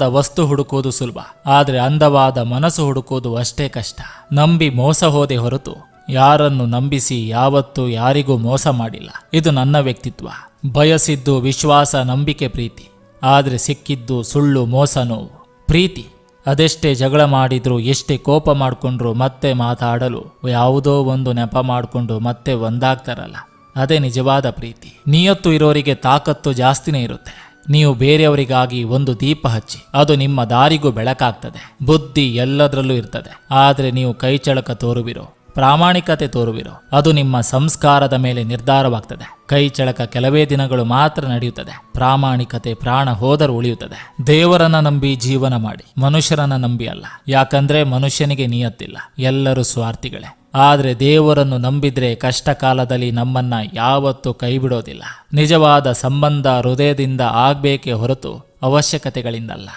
ವಸ್ತು ಹುಡುಕೋದು ಸುಲಭ, ಆದರೆ ಅಂದವಾದ ಮನಸ್ಸು ಹುಡುಕೋದು ಅಷ್ಟೇ ಕಷ್ಟ. ನಂಬಿ ಮೋಸ ಹೋದೆ ಹೊರತು ಯಾರನ್ನು ನಂಬಿಸಿ ಯಾವತ್ತೂ ಯಾರಿಗೂ ಮೋಸ ಮಾಡಿಲ್ಲ. ಇದು ನನ್ನ ವ್ಯಕ್ತಿತ್ವ. ಬಯಸಿದ್ದು ವಿಶ್ವಾಸ, ನಂಬಿಕೆ, ಪ್ರೀತಿ. ಆದರೆ ಸಿಕ್ಕಿದ್ದು ಸುಳ್ಳು, ಮೋಸ, ನೋವು. ಪ್ರೀತಿ, ಅದೆಷ್ಟೇ ಜಗಳ ಮಾಡಿದ್ರು, ಎಷ್ಟೇ ಕೋಪ ಮಾಡಿಕೊಂಡ್ರು ಮತ್ತೆ ಮಾತಾಡಲು ಯಾವುದೋ ಒಂದು ನೆಪ ಮಾಡಿಕೊಂಡು ಮತ್ತೆ ಒಂದಾಗ್ತಾರಲ್ಲ. ಅದೇ ನಿಜವಾದ ಪ್ರೀತಿ. ನಿಯತ್ತು ಇರೋರಿಗೆ ತಾಕತ್ತು ಜಾಸ್ತಿನೇ ಇರುತ್ತೆ. ನೀವು ಬೇರೆಯವರಿಗಾಗಿ ಒಂದು ದೀಪ ಹಚ್ಚಿ, ಅದು ನಿಮ್ಮ ದಾರಿಗೂ ಬೆಳಕಾಗ್ತದೆ. ಬುದ್ಧಿ ಎಲ್ಲದರಲ್ಲೂ ಇರ್ತದೆ. ಆದರೆ ನೀವು ಕೈಚಳಕ ತೋರುವಿರೋ, ಪ್ರಾಮಾಣಿಕತೆ ತೋರುವಿರೋ, ಅದು ನಿಮ್ಮ ಸಂಸ್ಕಾರದ ಮೇಲೆ ನಿರ್ಧಾರವಾಗ್ತದೆ. ಕೈ ಚಳಕ ಕೆಲವೇ ದಿನಗಳು ಮಾತ್ರ ನಡೆಯುತ್ತದೆ. ಪ್ರಾಮಾಣಿಕತೆ ಪ್ರಾಣ ಹೋದರೂ ಉಳಿಯುತ್ತದೆ. ದೇವರನ್ನ ನಂಬಿ ಜೀವನ ಮಾಡಿ, ಮನುಷ್ಯರನ್ನ ನಂಬಿ ಅಲ್ಲ. ಯಾಕಂದ್ರೆ ಮನುಷ್ಯನಿಗೆ ನಿಯತ್ತಿಲ್ಲ. ಎಲ್ಲರೂ ಸ್ವಾರ್ಥಿಗಳೇ. ಆದ್ರೆ ದೇವರನ್ನು ನಂಬಿದ್ರೆ ಕಷ್ಟ ಕಾಲದಲ್ಲಿ ನಮ್ಮನ್ನ ಯಾವತ್ತೂ ಕೈ ಬಿಡೋದಿಲ್ಲ ನಿಜವಾದ ಸಂಬಂಧ ಹೃದಯದಿಂದ ಆಗಬೇಕೇ ಹೊರತು ಅವಶ್ಯಕತೆಗಳಿಂದಲ್ಲ.